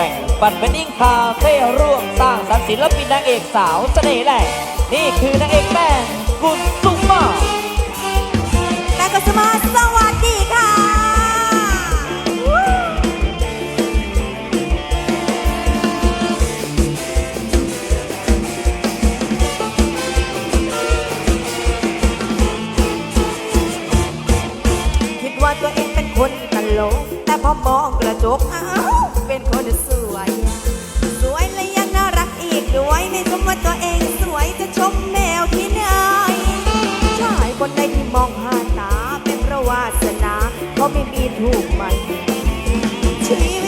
แบ่งปันเป็นอิงคาเฟ่ร่วมสร้างสรรค์ศิลปินนางเอกสาวเสน่ห์แหลกนี่คือนางเอกแป้งกุลสุมาแม่กุสมาสวัสดีค่ะคิดว่าตัวเองเป็นคนตลกแต่พอมองกระจกอ้าว เป็นคนสวย สวยและยังน่ารักอีกด้วยไม่ชมว่าตัวเองสวยจะชมแมวที่ไหนชายคนใดที่มองหาตาเป็นประวาสนาเขาไม่มีถูกมันชีวิต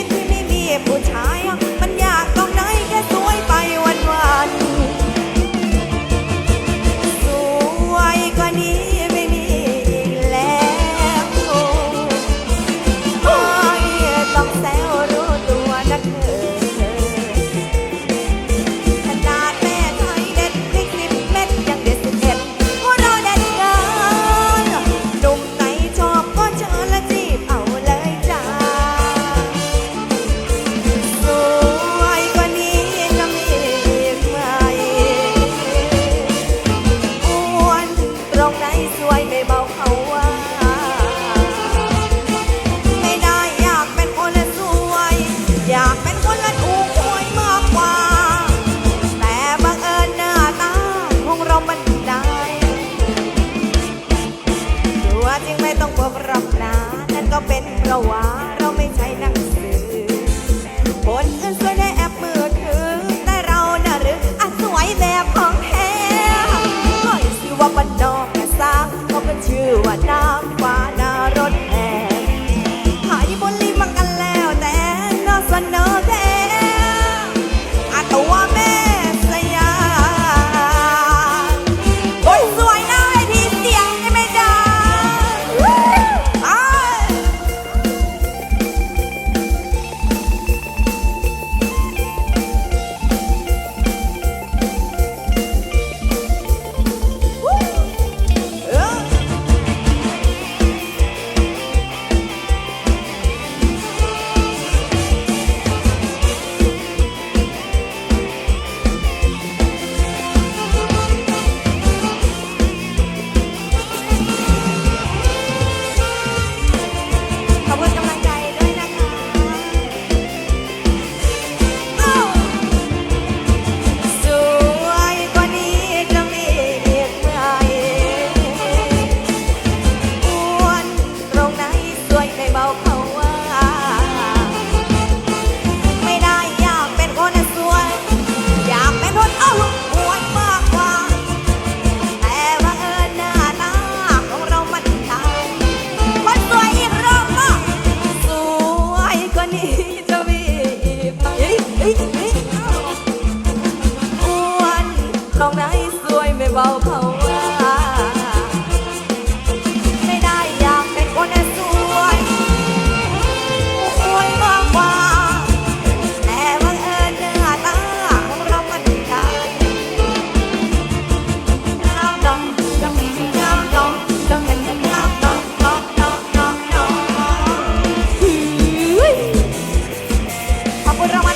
นะ อ้วนน้องนายสวยไม่เบาเาว่ไม่ได้อยากเป็นคนแอสวยสวยมากว่า แต่บังเอิญหน้าตาของเรามัได้งามดองดองงามดองดองเงินงามดองดองดองดองดอง Apa ramai